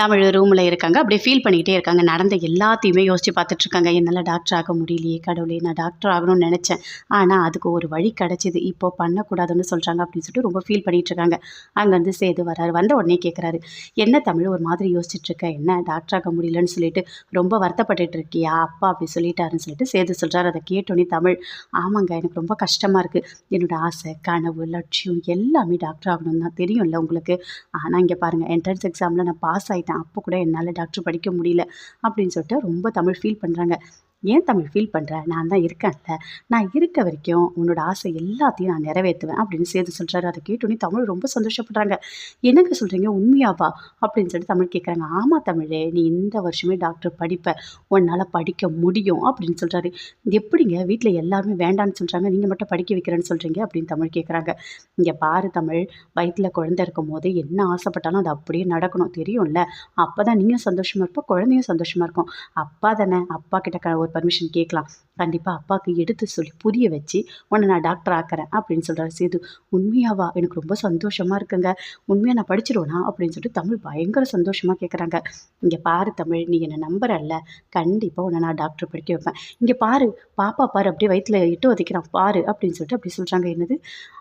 தமிழ் ரூமில் இருக்காங்க. அப்படியே ஃபீல் பண்ணிக்கிட்டே இருக்காங்க. நடந்த எல்லாத்தையுமே யோசித்து பார்த்துட்ருக்காங்க. என்னால் டாக்டர் ஆக முடியலையே கடவுளே நான் டாக்டர் ஆகணும்னு நினச்சேன். ஆனால் அதுக்கு ஒரு வழி கிடச்சிது. இப்போ பண்ணக்கூடாதுன்னு சொல்கிறாங்க அப்படின்னு சொல்லிட்டு ரொம்ப ஃபீல் பண்ணிகிட்டு இருக்காங்க அங்கேருந்து சேது வராரு. வந்த உடனே கேட்குறாரு என்ன தமிழ் ஒரு மாதிரி யோசிச்சுட்ருக்க? என்ன டாக்டர் ஆக முடியலன்னு சொல்லிட்டு ரொம்ப வருத்தப்பட்டுட்டு இருக்கியா அப்பா அப்படி சொல்லிட்டாருன்னு சொல்லிட்டு சேது சொல்கிறார் அதை கேட்டோன்னே தமிழ் ஆமாங்க எனக்கு ரொம்ப கஷ்டமாக இருக்குது என்னோட ஆசை கனவு லட்சியம் எல்லாமே டாக்டர் ஆகணும்னு தான் தெரியும்ல உங்களுக்கு. ஆனால் இங்கே பாருங்கள் என்ட்ரன்ஸ் எக்ஸாமில் நான் பாஸ் ஆகிட்டேன் அப்போ கூட என்னால் டாக்டர் படிக்க முடியல. அப்படின்னு சொல்லிட்டு ரொம்ப தமிழ் ஃபீல் பண்ணுறாங்க ஏன் தமிழ் ஃபீல் பண்ணுற நான் தான் இருக்கேன்ல. நான் இருக்க வரைக்கும் உன்னோட ஆசை எல்லாத்தையும் நான் நிறைவேற்றுவேன் அப்படின்னு சேர்த்து சொல்கிறாரு அதை கேட்டோன்னே தமிழ் ரொம்ப சந்தோஷப்படுறாங்க. என்னங்க சொல்கிறீங்க உண்மையாவா? அப்படின்னு சொல்லிட்டு தமிழ் கேட்குறாங்க ஆமாம் தமிழே நீ இந்த வருஷமே டாக்டர் படிப்ப. உன்னால் படிக்க முடியும். அப்படின்னு சொல்கிறாரு எப்படிங்க? வீட்டில் எல்லாருமே வேண்டான்னு சொல்கிறாங்க நீங்கள் மட்டும் படிக்க வைக்கிறேன்னு சொல்கிறீங்க அப்படின்னு தமிழ் கேட்குறாங்க இங்கே பாரு தமிழ். வயிற்றில் குழந்தை இருக்கும் போது என்ன ஆசைப்பட்டாலும் அது அப்படியே நடக்கணும். தெரியும்ல? அப்போ தான் நீங்களும் சந்தோஷமாக இருப்போம் குழந்தையும் சந்தோஷமாக இருக்கும். அப்பா தானே அப்பா கிட்ட க ஒரு பர்மிஷன் கேட்கலாம். கண்டிப்பாக அப்பாவுக்கு எடுத்து சொல்லி புரிய வச்சு உன்னை நான் டாக்டர் ஆக்கிறேன் அப்படின்னு சொல்கிறாரு சேது. உண்மையாவா? எனக்கு ரொம்ப சந்தோஷமாக இருக்குங்க. உண்மையாக நான் படிச்சிருவேனா? அப்படின்னு சொல்லிட்டு தமிழ் பயங்கர சந்தோஷமாக கேட்குறாங்க இங்கே பாரு தமிழ் நீ என்னை நம்புறல்ல. கண்டிப்பாக உன்னை நான் டாக்டர் படிக்க வைப்பேன். இங்கே பாரு பாப்பா பாரு அப்படியே வயிற்றில் இட்டு வதைக்கிறான். பாரு அப்படின்னு சொல்லிட்டு அப்படி சொல்கிறாங்க என்னது?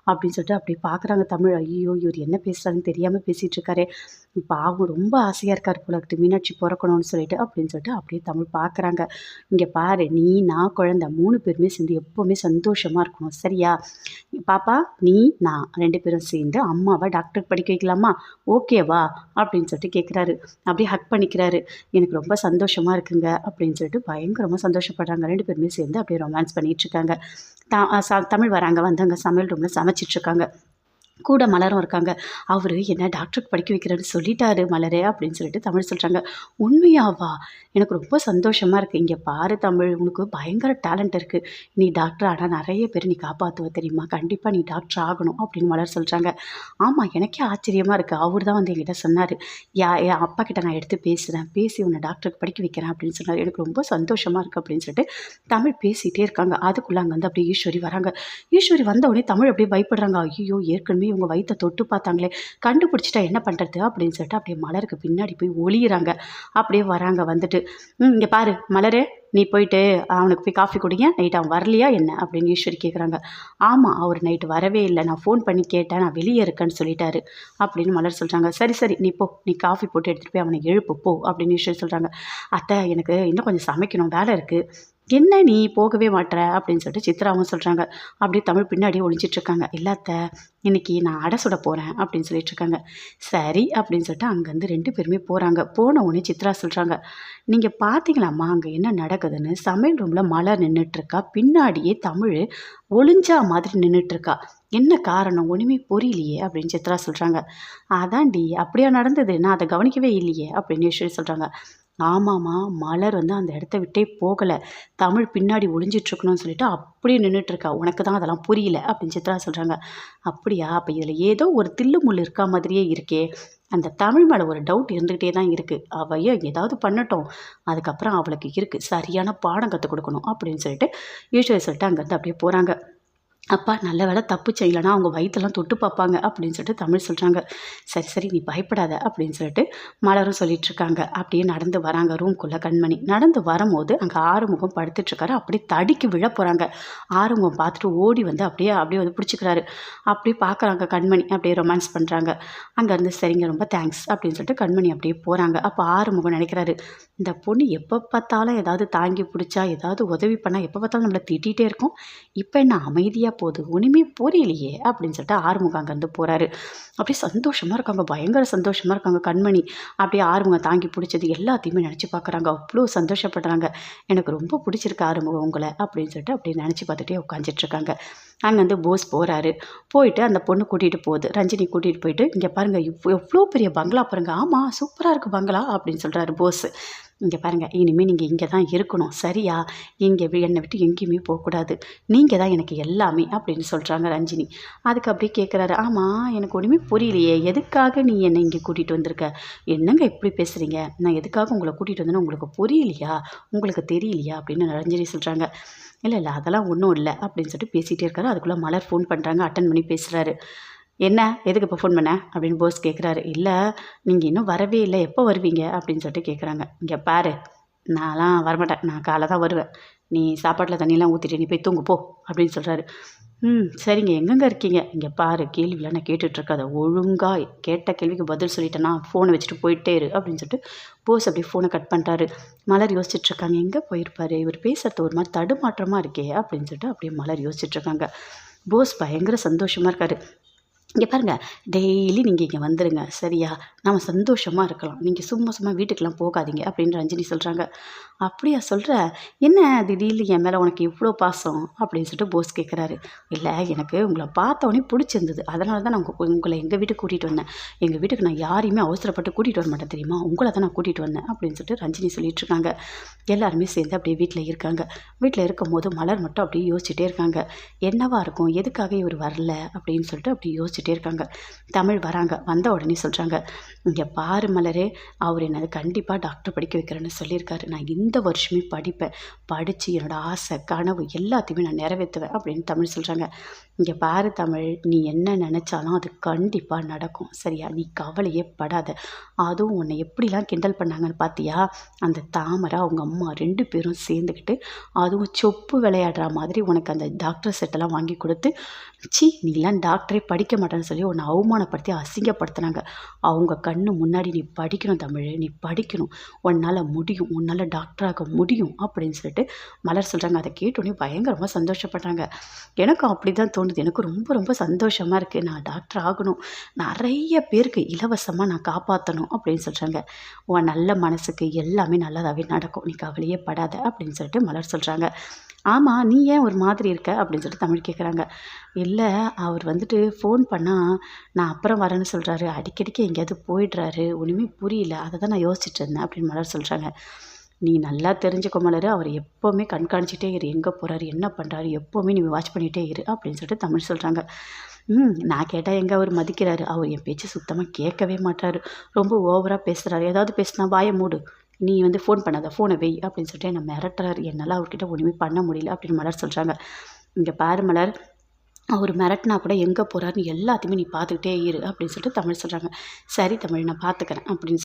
அப்படின்னு சொல்லிட்டு அப்படி பார்க்குறாங்க தமிழ். ஐயோ இவர் என்ன பேசுகிறாருன்னு தெரியாமல் பேசிகிட்டு இருக்காரு. பாவம் ரொம்ப ஆசையாக இருக்கார் போல மீனாட்சி பிறக்கணும்னு சொல்லிட்டு அப்படின்னு சொல்லிட்டு அப்படியே தமிழ் பார்க்குறாங்க இங்கே பாரு நீ நான் குழந்தை மூணு பேருமே சேர்ந்து எப்போவுமே சந்தோஷமாக இருக்கணும். சரியா? பாப்பா நீ நான் ரெண்டு பேரும் சேர்ந்து அம்மாவை டாக்டர் படிக்க வைக்கலாமா? ஓகேவா அப்படின்னு சொல்லிட்டு கேட்குறாரு அப்படியே ஹக் பண்ணிக்கிறாரு. எனக்கு ரொம்ப சந்தோஷமாக இருக்குங்க அப்படின்னு சொல்லிட்டு பயங்கரமாக சந்தோஷப்படுறாங்க. ரெண்டு பேருமே சேர்ந்து அப்படியே ரொமான்ஸ் பண்ணிகிட்டு இருக்காங்க. தா ச தமிழ் வராங்க வந்தாங்க அங்கே சமையல் ரூமில் சமைச்சிட்ருக்காங்க கூட மலரும் இருக்காங்க. அவர் என்ன டாக்டருக்கு படிக்க வைக்கிறேன்னு சொல்லிட்டாரு மலரே அப்படின்னு சொல்லிட்டு தமிழ் சொல்கிறாங்க உண்மையாவா? எனக்கு ரொம்ப சந்தோஷமாக இருக்குது இங்கே பாரு தமிழ் உனக்கு பயங்கர டேலண்ட் இருக்குது நீ டாக்டர் ஆனால் நிறைய பேர் நீ காப்பாற்றுவ தெரியுமா? கண்டிப்பாக நீ டாக்டர் ஆகணும் அப்படின்னு மலர் சொல்கிறாங்க ஆமாம் எனக்கே ஆச்சரியமாக இருக்குது அவர் தான் வந்து என்கிட்ட சொன்னார். யா என் அப்பா கிட்ட நான் எடுத்து பேசுகிறேன் பேசி உன்னை டாக்டருக்கு படிக்க வைக்கிறேன் அப்படின்னு சொன்னார். எனக்கு ரொம்ப சந்தோஷமாக இருக்குது அப்படின்னு சொல்லிட்டு தமிழ் பேசிகிட்டே இருக்காங்க. அதுக்குள்ளே அங்கே வந்து அப்படியே ஈஸ்வரி வராங்க. ஈஸ்வரி வந்த உடனே தமிழ் அப்படியே பயப்படுறாங்க. ஐயோ ஏற்கனவே இவங்க வயிற்றை தொட்டு பார்த்தாங்களே கண்டுபிடிச்சிட்டா என்ன பண்ணுறது அப்படின்னு சொல்லிட்டு அப்படியே மலருக்கு பின்னாடி போய் ஒளியிறாங்க. அப்படியே வராங்க வந்துட்டு ம் இங்கே பாரு மலரே நீ போயிட்டு அவனுக்கு போய் காஃபி குடிங்க நைட் அவன் வரலையா என்ன? அப்படின்னு ஈஸ்வரி கேட்குறாங்க ஆமாம் அவர் நைட்டு வரவே இல்லை நான் ஃபோன் பண்ணி கேட்டேன் நான் வெளியே இருக்கேன்னு சொல்லிட்டாரு அப்படின்னு மலர் சொல்கிறாங்க சரி சரி நீ போ நீ காஃபி போட்டு எடுத்துகிட்டு போய் அவனை எழுப்பு போ அப்படின்னு ஈஸ்வரி சொல்கிறாங்க அத்தை எனக்கு இன்னும் கொஞ்சம் சமைக்கணும் வேலை இருக்குது என்ன நீ போகவே மாட்ற? அப்படின்னு சொல்லிட்டு சித்ராவும் சொல்கிறாங்க அப்படியே தமிழ் பின்னாடி ஒழிச்சிட்ருக்காங்க இல்லாத்த இன்னைக்கு நான் அடை சுட போகிறேன் அப்படின்னு சொல்லிட்டு இருக்காங்க சரி அப்படின்னு சொல்லிட்டு அங்கேருந்து ரெண்டு பேருமே போகிறாங்க போன உடனே சித்ரா சொல்கிறாங்க நீங்கள் பார்த்தீங்களாம்மா அங்கே என்ன நடக்குதுன்னு? சமையல் ரூமில் மழை நின்றுட்டுருக்கா பின்னாடியே தமிழ் ஒளிஞ்சா மாதிரி நின்றுட்டுருக்கா என்ன காரணம்? ஒன்றுமே புரியலையே அப்படின்னு சித்ரா சொல்கிறாங்க அதான்டி அப்படியா நடந்தது? நான் அதை கவனிக்கவே இல்லையே அப்படின்னு ஈஸ்வரி சொல்கிறாங்க ஆமாம்மா மலர் வந்து அந்த இடத்த விட்டே போகலை. தமிழ் பின்னாடி ஒளிஞ்சிட்ருக்கணும்னு சொல்லிட்டு அப்படியே நின்றுட்டுருக்கா உனக்கு தான் அதெல்லாம் புரியல அப்படின்னு சித்ரா சொல்கிறாங்க அப்படியா? அப்போ இதில் ஏதோ ஒரு தில்லு முள் இருக்கா மாதிரியே இருக்கே. அந்த தமிழ் மேலே ஒரு டவுட் இருந்துக்கிட்டே தான் இருக்குது அவையோ ஏதாவது பண்ணட்டும். அதுக்கப்புறம் அவளுக்கு இருக்குது சரியான பாடம் கற்றுக் கொடுக்கணும் அப்படின்னு சொல்லிட்டு ஈஸ்வரி சொல்லிட்டு அங்கேருந்து அப்படியே போகிறாங்க அப்பா நல்ல வேலை தப்பு செய்யலைன்னா அவங்க வயிற்றெல்லாம் தொட்டு பார்ப்பாங்க அப்படின்னு சொல்லிட்டு தமிழ் சொல்கிறாங்க சரி சரி நீ பயப்படாத அப்படின்னு சொல்லிட்டு மலரும் சொல்லிட்டு இருக்காங்க அப்படியே நடந்து வராங்க ரூம்குள்ளே கண்மணி. நடந்து வரும்போது அங்கே ஆறுமுகம் படுத்துட்ருக்காரு அப்படியே தடிக்கு விழ போகிறாங்க ஆறுமுகம் பார்த்துட்டு ஓடி வந்து அப்படியே அப்படியே வந்து பிடிச்சிக்கிறாரு. அப்படியே பார்க்குறாங்க கண்மணி. அப்படியே ரொமான்ஸ் பண்ணுறாங்க அங்கேருந்து சரிங்க ரொம்ப தேங்க்ஸ் அப்படின்னு சொல்லிட்டு கண்மணி அப்படியே போகிறாங்க அப்போ ஆறுமுகம் நினைக்கிறாரு இந்த பொண்ணு எப்போ பார்த்தாலும் ஏதாவது தாங்கி பிடிச்சா ஏதாவது உதவி பண்ணால் எப்போ பார்த்தாலும் நம்மளை திட்டிகிட்டே இருக்கும். இப்போ என்ன அமைதியாக போகுது. ஒன்றுமே புரியலையே அப்படின்னு சொல்லிட்டு ஆறுமுகம் அங்கேருந்து போகிறாரு அப்படியே சந்தோஷமாக இருக்காங்க. பயங்கர சந்தோஷமாக இருக்காங்க கண்மணி. அப்படியே ஆறுமுகம் தாங்கி பிடிச்சது எல்லாத்தையுமே நினச்சி பார்க்குறாங்க. அவ்வளோ சந்தோஷப்படுறாங்க. எனக்கு ரொம்ப பிடிச்சிருக்கு ஆறுமுகம் உங்களை அப்படின்னு சொல்லிட்டு அப்படியே நினச்சி பார்த்துட்டே உட்காந்துட்ருக்காங்க அங்கேருந்து போஸ் போகிறாரு போயிட்டு அந்த பொண்ணு கூட்டிகிட்டு போகுது. ரஞ்சினி கூட்டிகிட்டு போயிட்டு இங்கே பாருங்கள் இவ் எவ்வளோ பெரிய பங்களா பாருங்க. ஆமாம் சூப்பராக இருக்குது பங்களா அப்படின்னு சொல்கிறாரு போஸ். இங்கே பாருங்கள் இனிமேல் நீங்கள் இங்கே தான் இருக்கணும். சரியா? இங்கே என்னை விட்டு எங்கேயுமே போகக்கூடாது. நீங்கள் தான் எனக்கு எல்லாமே அப்படின்னு சொல்கிறாங்க ரஞ்சினி. அதுக்கு அப்படியே கேட்குறாரு ஆமாம் எனக்கு ஒன்றுமே புரியலையே. எதுக்காக நீ என்னை இங்கே கூட்டிகிட்டு வந்திருக்க? என்னங்க இப்படி பேசுகிறீங்க நான் எதுக்காக உங்களை கூட்டிகிட்டு வந்தேன்னு உங்களுக்கு புரியலையா? உங்களுக்கு தெரியலையா? அப்படின்னு ரஞ்சினி சொல்கிறாங்க இல்லை இல்லை அதெல்லாம் ஒன்றும் இல்லை அப்படின்னு சொல்லிட்டு பேசிகிட்டே இருக்காரு. அதுக்குள்ளே மலர் ஃபோன் பண்ணுறாங்க அட்டன் பண்ணி பேசுகிறாரு என்ன? எதுக்கு இப்போ ஃபோன் பண்ண? அப்படின்னு போஸ் கேட்குறாரு இல்லை நீங்கள் இன்னும் வரவே இல்லை. எப்போ வருவீங்க? அப்படின்னு சொல்லிட்டு கேட்குறாங்க இங்கே பாரு நான்லாம் வரமாட்டேன். நான் காலை தான் வருவேன். நீ சாப்பாட்டில் தண்ணியெலாம் ஊற்றிட்டு நீ போய் தூங்கு போ. அப்படின்னு சொல்கிறாரு ம் சரிங்க. எங்கெங்கே இருக்கீங்க? இங்கே பாரு கேள்வியெலாம் நான் கேட்டுட்ருக்காத. ஒழுங்காக கேட்ட கேள்விக்கு பதில் சொல்லிட்டேன்னா ஃபோனை வச்சுட்டு போயிட்டே இரு. அப்படின்னு சொல்லிட்டு போஸ் அப்படியே ஃபோனை கட் பண்ணிட்டாரு மலர் யோசிச்சுட்ருக்காங்க. எங்கே போயிருப்பாரு? இவர் பேசுகிறது ஒரு மாதிரி தடுமாற்றமாக இருக்கே. அப்படின்னு சொல்லிட்டு அப்படியே மலர் யோசிச்சுட்ருக்காங்க. போஸ் பயங்கர சந்தோஷமாக இருக்காரு. இங்கே பாருங்கள் டெய்லி நீங்கள் இங்கே வந்துடுங்க சரியா? நம்ம சந்தோஷமாக இருக்கலாம். நீங்கள் சும்மா சும்மா வீட்டுக்கெலாம் போகாதீங்க அப்படின்னு ரஞ்சினி சொல்கிறாங்க அப்படியா சொல்கிற என்ன திடீர்னு என் மேலே உனக்கு இவ்வளோ பாசம்? அப்படின்னு சொல்லிட்டு போஸ் கேட்குறாரு இல்லை எனக்கு உங்களை பார்த்தோன்னே பிடிச்சிருந்தது. அதனால தான் நான் உங்கள் உங்களை எங்கள் வீட்டுக்கு கூட்டிகிட்டு வந்தேன். எங்கள் வீட்டுக்கு நான் யாரையுமே அவசரப்பட்டு கூட்டிகிட்டு வர மாட்டேன் தெரியுமா? உங்களை தான் நான் கூட்டிகிட்டு வந்தேன் அப்படின்னு சொல்லிட்டு ரஞ்சினி சொல்லிட்டு இருக்காங்க. எல்லாருமே சேர்ந்து அப்படியே வீட்டில் இருக்காங்க. வீட்டில் இருக்கும்போது மலர் மட்டும் அப்படியே யோசிச்சுட்டே இருக்காங்க. என்னவாக இருக்கும்? எதுக்காக இவர் வரல? அப்படின்னு சொல்லிட்டு அப்படி வச்சுட்டே இருக்காங்க. தமிழ் வராங்க. வந்த உடனே சொல்கிறாங்க இங்கே பாரு மலரே அவர் என்னது கண்டிப்பாக டாக்டர் படிக்க வைக்கிறேன்னு சொல்லியிருக்காரு. நான் இந்த வருஷமே படிப்பேன். படித்து என்னோடய ஆசை கனவு எல்லாத்தையுமே நான் நிறைவேற்றுவேன் அப்படின்னு தமிழ் சொல்கிறாங்க இங்கே பாரு தமிழ் நீ என்ன நினச்சாலும் அது கண்டிப்பாக நடக்கும். சரியா? நீ கவலையே படாத. அதுவும் உன்னை எப்படிலாம் கிண்டல் பண்ணாங்கன்னு பார்த்தியா அந்த தாமரை அவங்க அம்மா ரெண்டு பேரும் சேர்ந்துக்கிட்டு அதுவும் சொப்பு விளையாடுற மாதிரி உனக்கு அந்த டாக்டர் செட்டெல்லாம் வாங்கி கொடுத்து சி நீலாம் டாக்டரே படிக்க மாட்டேன் மாட்டேன்னு சொல்லி உன்னை அவமானப்படுத்தி அசிங்கப்படுத்துனாங்க. அவங்க கண்ணு முன்னாடி நீ படிக்கணும் தமிழ் நீ படிக்கணும். உன்னால் முடியும் உன்னால் டாக்டராக முடியும் அப்படின்னு சொல்லிட்டு மலர் சொல்கிறாங்க அதை கேட்டோன்னே பயங்கரமாக சந்தோஷப்படுறாங்க. எனக்கும் அப்படி தான் தோணுது. எனக்கு ரொம்ப ரொம்ப சந்தோஷமாக இருக்குது நான் டாக்டர் ஆகணும். நிறைய பேருக்கு இலவசமாக நான் காப்பாற்றணும் அப்படின்னு சொல்கிறாங்க உன் நல்ல மனசுக்கு எல்லாமே நல்லதாகவே நடக்கும். நீ கவலையே படாத அப்படின்னு சொல்லிட்டு மலர் சொல்கிறாங்க ஆமாம் நீ ஏன் ஒரு மாதிரி இருக்க அப்படின்னு சொல்லிட்டு தமிழ் கேட்குறாங்க இல்லை அவர் வந்துட்டு ஃபோன் பண்ணால் நான் அப்புறம் வரேன்னு சொல்கிறாரு அடிக்கடிக்கு எங்கேயாவது போயிடுறாரு. ஒன்றுமே புரியல. அதை தான் நான் யோசிச்சுட்டு இருந்தேன் அப்படின்னு மலர் சொல்கிறாங்க நீ நல்லா தெரிஞ்சுக்க மலர். அவர் எப்போவுமே கண்காணிச்சிட்டே இரு. எங்கே போகிறாரு என்ன பண்ணுறாரு எப்போவுமே நீ வாட்ச் பண்ணிகிட்டே இரு அப்படின்னு சொல்லிட்டு தமிழ் சொல்கிறாங்க ம் நான் கேட்டால் எங்கே அவர் மதிக்கிறாரு? அவர் என் பேச்சு சுத்தமாக கேட்கவே மாட்டார். ரொம்ப ஓவராக பேசுகிறாரு ஏதாவது பேசுனா வாய மூடு. நீ வந்து ஃபோன் பண்ணாத. ஃபோனை வெய் அப்படின்னு சொல்லிட்டு என்னை மிரட்டுறாரு. என்னால் அவர்கிட்ட ஒன்றுமே பண்ண முடியல அப்படின்னு மலர் சொல்கிறாங்க இங்கே பாரு மலர். அவர் மிரட்டினா கூட எங்கே போகிறாருன்னு எல்லாத்தையுமே நீ பார்த்துக்கிட்டே இரு அப்படின்னு சொல்லிட்டு தமிழ் சொல்கிறாங்க சரி தமிழ் நான் பார்த்துக்கிறேன் அப்படின்னு